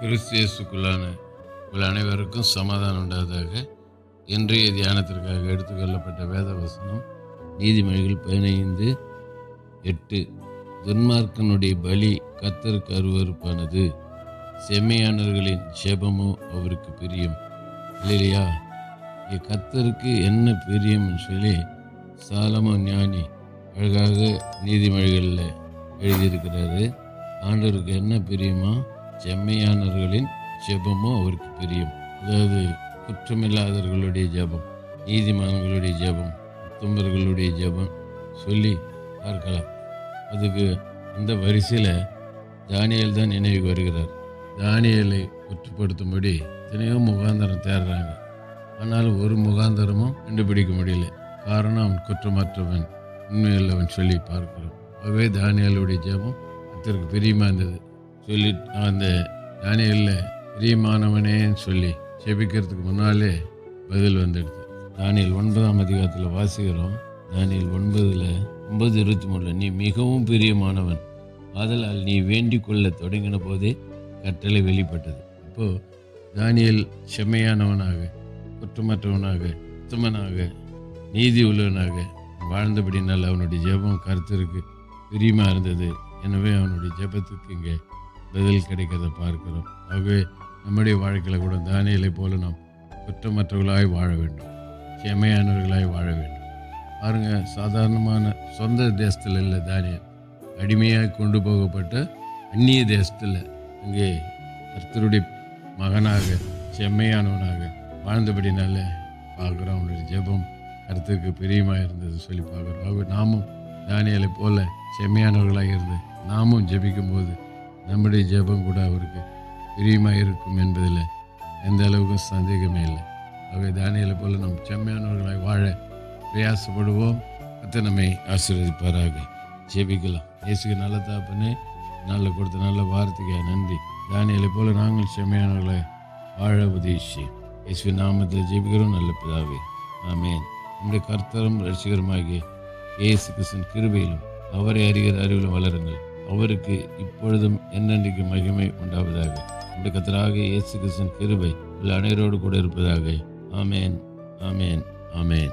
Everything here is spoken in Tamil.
கிறிஸ்தியஸுக்குள்ளான உங்கள் அனைவருக்கும் சமாதானம் உண்டாவதாக. இன்றைய தியானத்திற்காக எடுத்துக்கொள்ளப்பட்ட வேத வசனம் நீதிமொழிகள் பதினைந்து எட்டு. துன்மார்க்கனுடைய பலி கத்தருக்கு அருவருப்பானது. செம்மையானவர்களின் ஜெபமோ அவருக்கு பிரியம். இல்லையா இங்கே கத்தருக்கு என்ன பிரியம்னு சொல்லி சாலமோ ஞானி அழகாக நீதிமொழிகளில் எழுதியிருக்கிறாரு. ஆண்டவருக்கு என்ன பிரியுமா செம்மையானவர்களின் ஜெபமும் அவருக்கு பிரியம். அதாவது குற்றமில்லாதவர்களுடைய ஜெபம் நீதிமான்களுடைய ஜெபம் தும்பர்களுடைய ஜெபம் சொல்லி பார்க்கலாம். அதுக்கு அந்த வரிசையில் தானியல் தான் நினைவுக்கு வருகிறார். தானியலை குற்றப்படுத்தும்படி எத்தனையோ முகாந்தரம் தேடுறாங்க. ஆனாலும் ஒரு முகாந்தரமும் கண்டுபிடிக்க முடியல. காரணம் அவன் குற்றமற்றவன். அவன் சொல்லி பார்க்கிறோம். ஆகவே தானியலுடைய ஜெபம் கர்த்தருக்கு பிரியமாக இருந்தது. சொல்லி அந்த தானியலில் பிரியமானவனேன்னு சொல்லி ஜெபிக்கிறதுக்கு முன்னாலே பதில் வந்துடுது. தானியல் ஒன்பதாம் அதிகாரத்தில் வாசிக்கிறோம். தானியல் ஒன்பதில் ஒன்பது இருபத்தி மூணில் நீ மிகவும் பிரியமானவன். ஆதலால் நீ வேண்டிக் கொள்ள தொடங்கின போதே கட்டளை வெளிப்பட்டது. இப்போது தானியல் செம்மையானவனாக குற்றமற்றவனாக உத்தமனாக நீதி உள்ளவனாக வாழ்ந்தபடினால் அவனுடைய ஜெபம் கருத்திற்கு பிரியமாக இருந்தது. எனவே அவனுடைய ஜெபத்துக்கு இங்கே பதில் கிடைக்கிறத பார்க்கிறோம். ஆகவே நம்முடைய வாழ்க்கையில் கூட தானியலை போல நாம் குற்றமற்றவர்களாய் வாழ வேண்டும். செமையானவர்களாய் வாழ வேண்டும். பாருங்கள் சாதாரணமான சொந்த தேசத்தில் இல்லை தானியல் அடிமையாக கொண்டு போகப்பட்ட அந்நிய தேசத்தில் அங்கே கர்த்தருடைய மகனாக செம்மையானவனாக வாழ்ந்தபடினால பார்க்குறோம். அவனுடைய ஜெபம் கருத்துக்கு பிரியமாக இருந்தது சொல்லி பார்க்குறோம். ஆகவே நாமும் தானியலை போல செம்மையானவர்களாக இருந்து நாமும் ஜெபிக்கும் போது நம்முடைய ஜெபம் கூட அவருக்கு பிரியமாக இருக்கும் என்பதில் எந்த அளவுக்கும் சந்தேகமே இல்லை. ஆகவே தானியலை போல நம் செம்மையானவர்களாய் வாழ பிரயாசப்படுவோம். அத்தை நம்மை ஆசீர்வதிப்பாராக. ஜெபிக்கலாம். இயேசுக்கு நல்ல தாப்பனே நல்ல கொடுத்த நல்ல வார்த்தைக்கு நன்றி. தானியலை போல நாங்கள் செம்மையானவர்களை வாழ உதேசி இயேசு நாமத்தில் ஜெபிக்கிறோம். நல்ல பிதாவே ஆமேன். நம்முடைய கர்த்தரும் ரசிகருமாகிய இயேசு கிறிஸ்தன் கிருபையிலும் அவரை அறிகிற அறிவிலும் வளருங்கள். அவருக்கு இப்பொழுதும் என்னென்றைக்கு மகிமை உண்டாவதாக? இந்த கத்தராக இயேசு கிறிஸ்தன் கிருபை உள்ள அனைவரோடு கூட இருப்பதாக. ஆமேன் ஆமேன் ஆமேன்.